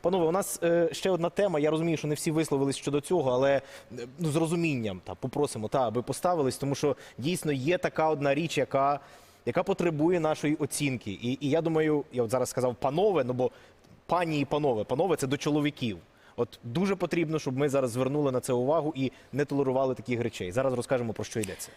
Панове, у нас е, ще одна тема. Я розумію, що не всі висловились щодо цього, але е, ну, з розумінням та попросимо, та аби поставились, тому що дійсно є така одна річ, яка, яка потребує нашої оцінки. І, і я думаю, я от зараз сказав панове, ну бо пані і панове, панове це до чоловіків. От дуже потрібно, щоб ми зараз звернули на це увагу і не толерували таких речей. Зараз розкажемо про що йдеться.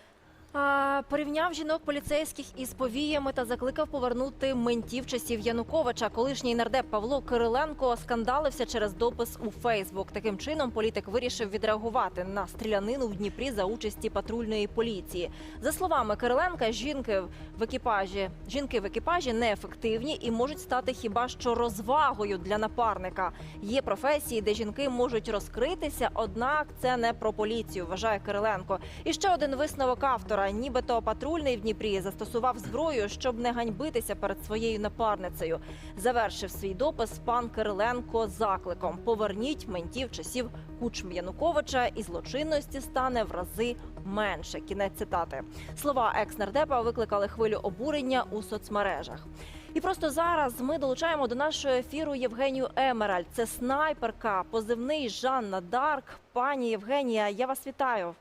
Порівняв жінок поліцейських із повіями та закликав повернути ментів часів Януковича. Колишній нардеп Павло Кириленко скандалився через допис у Фейсбук. Таким чином політик вирішив відреагувати на стрілянину в Дніпрі за участі патрульної поліції. За словами Кириленка, жінки в екіпажі жінки в екіпажі неефективні і можуть стати хіба що розвагою для напарника. Є професії, де жінки можуть розкритися, однак це не про поліцію, вважає Кириленко. І ще один висновок автора: нібито патрульний в Дніпрі застосував зброю, щоб не ганьбитися перед своєю напарницею. Завершив свій допис пан Кириленко закликом: поверніть ментів часів кучм Януковича, і злочинності стане в рази менше. Кінець цитати. Слова екс-нардепа викликали хвилю обурення у соцмережах. І просто зараз ми долучаємо до нашого ефіру Євгенію Емераль. Це снайперка, позивний Жанна Дарк. Пані Євгенія, я вас вітаю.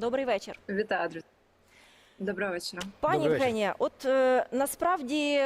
Добрий вечір. Вітаю, друзі. Доброго вечора. Пані. Євгенія, от е, насправді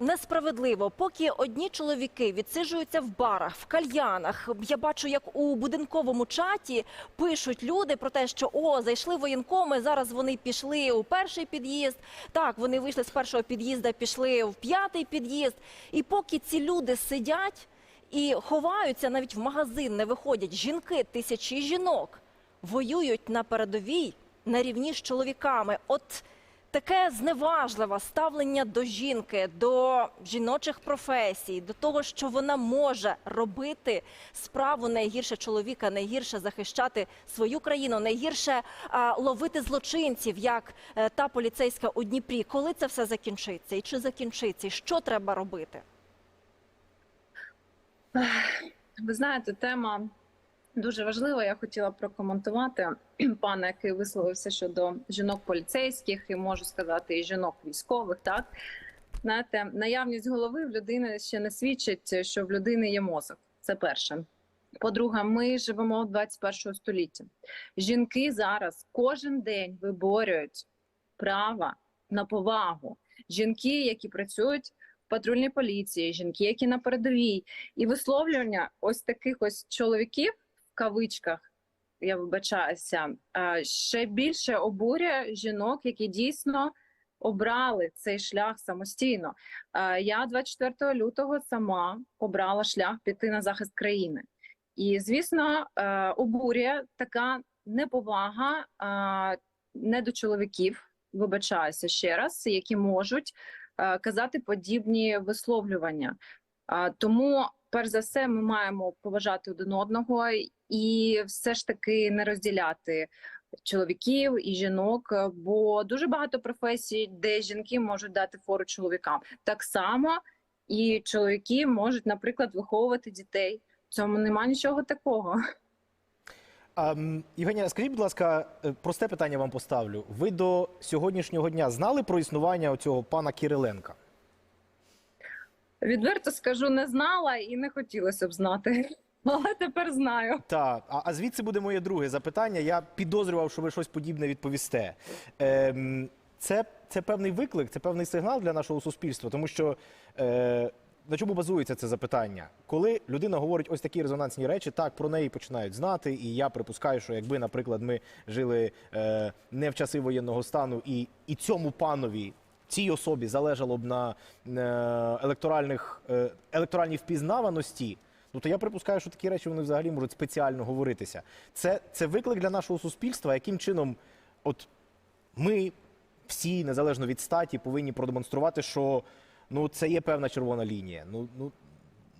несправедливо, поки одні чоловіки відсиджуються в барах, в кальянах. Я бачу, як у будинковому чаті пишуть люди про те, що о, зайшли воєнкоми. Зараз вони пішли у перший під'їзд. Так, вони вийшли з першого під'їзда, пішли в п'ятий під'їзд. І поки ці люди сидять і ховаються, навіть в магазин не виходять. Жінки, тисячі жінок воюють на передовій на рівні з чоловіками. От таке зневажливе ставлення до жінки, до жіночих професій, до того, що вона може робити справу найгірше чоловіка, найгірше захищати свою країну, найгірше а, ловити злочинців, як е, та поліцейська у Дніпрі. Коли це все закінчиться? І чи закінчиться? І що треба робити? Ви знаєте, тема дуже важлива. Я хотіла прокоментувати пана, який висловився щодо жінок поліцейських, і можу сказати, і жінок військових. Так знаєте, наявність голови в людини ще не свідчить, що в людини є мозок. Це перше. По-друге, ми живемо в 21 столітті. Жінки зараз кожен день виборюють право на повагу. Жінки, які працюють в патрульній поліції, жінки, які на передовій, і висловлювання ось таких ось чоловіків кавичках. Я вибачаюся, ще більше обурює жінок, які дійсно обрали цей шлях самостійно. Я 24 лютого сама обрала шлях піти на захист країни. І, звісно, е, обурює така неповага не до чоловіків, вибачаюся ще раз, які можуть е, казати подібні висловлювання. Тому, перш за все, ми маємо поважати один одного і все ж таки не розділяти чоловіків і жінок, бо дуже багато професій, де жінки можуть дати фору чоловікам. Так само і чоловіки можуть, наприклад, виховувати дітей. В цьому нема нічого такого. Євгенія, скажіть, будь ласка, е, просте питання вам поставлю. Ви до сьогоднішнього дня знали про існування цього пана Кириленка? Відверто скажу, не знала і не хотілося б знати, але тепер знаю. Так, а, а звідси буде моє друге запитання. Я підозрював, що ви щось подібне відповісте. Ем, це, це певний виклик, це певний сигнал для нашого суспільства, тому що е, на чому базується це запитання? Коли людина говорить ось такі резонансні речі, так про неї починають знати. І я припускаю, що якби, наприклад, ми жили е, не в часи воєнного стану, і, і цьому панові. Цій особі залежало б на е, електоральних е, електоральній впізнаваності, Ну то я припускаю, що такі речі вони взагалі можуть спеціально говоритися. Це, це виклик для нашого суспільства, яким чином, от ми всі, незалежно від статі, повинні продемонструвати, що ну це є певна червона лінія. Ну, ну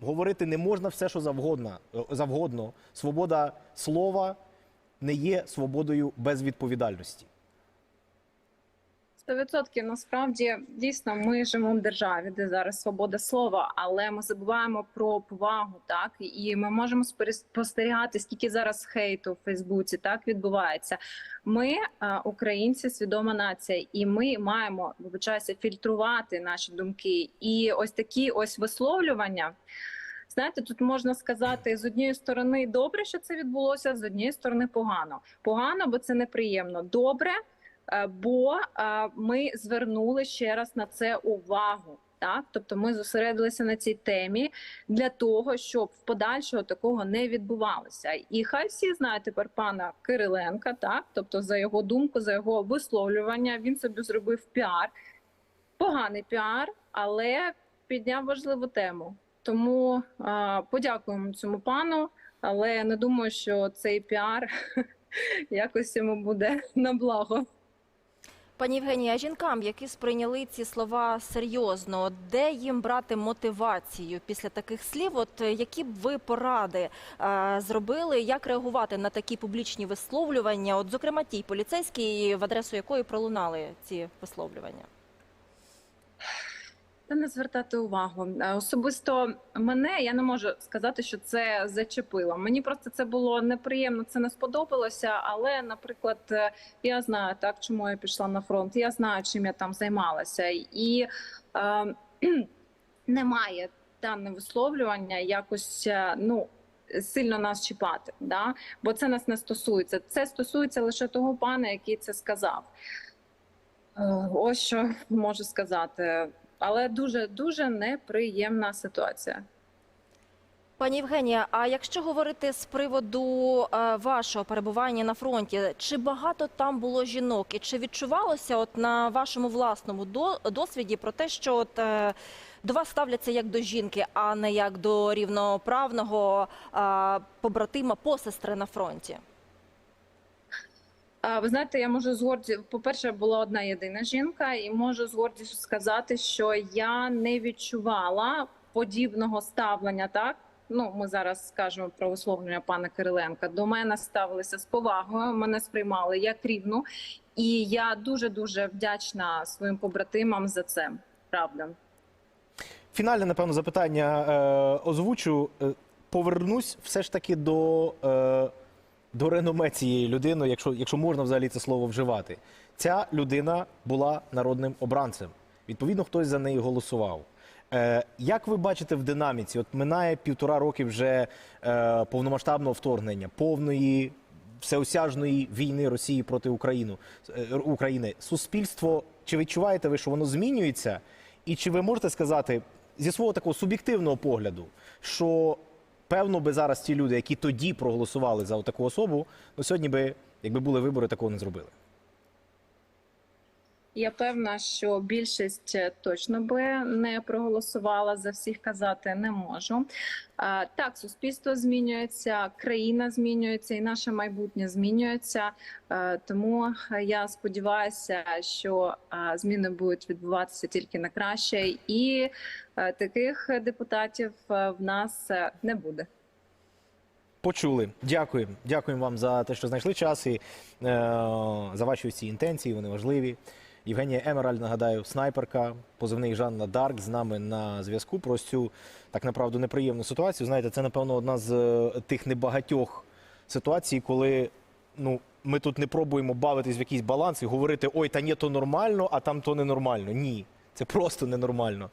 говорити не можна все, що завгодно. е, завгодно. Свобода слова не є свободою без відповідальності. 100% насправді дійсно ми живемо в державі, де зараз свобода слова, але ми забуваємо про повагу, так і ми можемо спостерігати, скільки зараз хейту в Фейсбуці так відбувається. Ми, е, українці, свідома нація, і ми маємо вибачаюся, фільтрувати наші думки. І ось такі ось висловлювання знаєте, тут можна сказати з однієї сторони добре, що це відбулося, з однієї сторони погано. Погано, бо це неприємно. Добре, бо е, ми звернули ще раз на це увагу. Так, тобто ми зосередилися на цій темі для того, щоб в подальшого такого не відбувалося. І хай всі знають тепер пана Кириленка, так тобто за його думку, за його висловлювання, він собі зробив піар, поганий піар, але підняв важливу тему. Тому а, подякуємо цьому пану, але не думаю, що цей піар якось йому буде на благо. Пані Євгенія, жінкам, які сприйняли ці слова серйозно, де їм брати мотивацію після таких слів? От е, які б ви поради е, зробили, як реагувати на такі публічні висловлювання? От, зокрема, тій поліцейській, в адресу якої пролунали ці висловлювання? Та не звертати увагу. Е, Особисто мене я не можу сказати, що це зачепило. Мені просто це було неприємно, це не сподобалося. Але, наприклад, е, я знаю так, чому я пішла на фронт. Я знаю, чим я там займалася, і е, немає дане висловлювання якось е, ну. Сильно нас чіпати, да? бо це нас не стосується. Це стосується лише того пана, який це сказав. Ось що можу сказати. Але дуже дуже неприємна ситуація. Пані Євгенія, а якщо говорити з приводу е, вашого перебування на фронті, чи багато там було жінок, і чи відчувалося от на вашому власному до- досвіді про те, що от, е, до вас ставляться як до жінки, а не як до рівноправного побратима посестри на фронті? Ви знаєте, я можу з горді... По-перше, була одна єдина жінка, і можу з гордістю сказати, що я не відчувала подібного ставлення. Так ну ми зараз скажемо про висловлення пана Кириленка. До мене ставилися з повагою, мене сприймали як рівну, і я дуже дуже вдячна своїм побратимам за це. Правда. Фінальне, напевно, запитання е, озвучу. Е, Повернусь все ж таки до, е, до реноме цієї людини, якщо, якщо можна взагалі це слово вживати. Ця людина була народним обранцем. Відповідно, хтось за неї голосував. Е, як ви бачите в динаміці? От минає півтора роки вже е, повномасштабного вторгнення, повної всеосяжної війни Росії проти України. е, України. Суспільство, чи відчуваєте ви, що воно змінюється? І чи ви можете сказати зі свого такого суб'єктивного погляду, що певно би зараз ті люди, які тоді проголосували за таку особу, ну сьогодні би, якби були вибори, такого не зробили? Я певна, що більшість е, точно би не проголосувала за всіх казати не можу. Так, суспільство змінюється, країна змінюється, і наше майбутнє змінюється. Е, Тому я сподіваюся, що зміни будуть відбуватися тільки на краще, і е, таких депутатів в нас не буде. Почули. Дякую. Дякуємо вам за те, що знайшли час і е, за ваші ці інтенції. Вони важливі. Євгенія Емераль, нагадаю, снайперка, позивний Жанна Дарк з нами на зв'язку про цю так направду неприємну ситуацію. Знаєте, це напевно одна з е, тих небагатьох ситуацій, коли ну ми тут не пробуємо бавитись в якийсь баланс і говорити ой, та ні, то нормально, а там то ненормально. Ні. Це просто ненормально.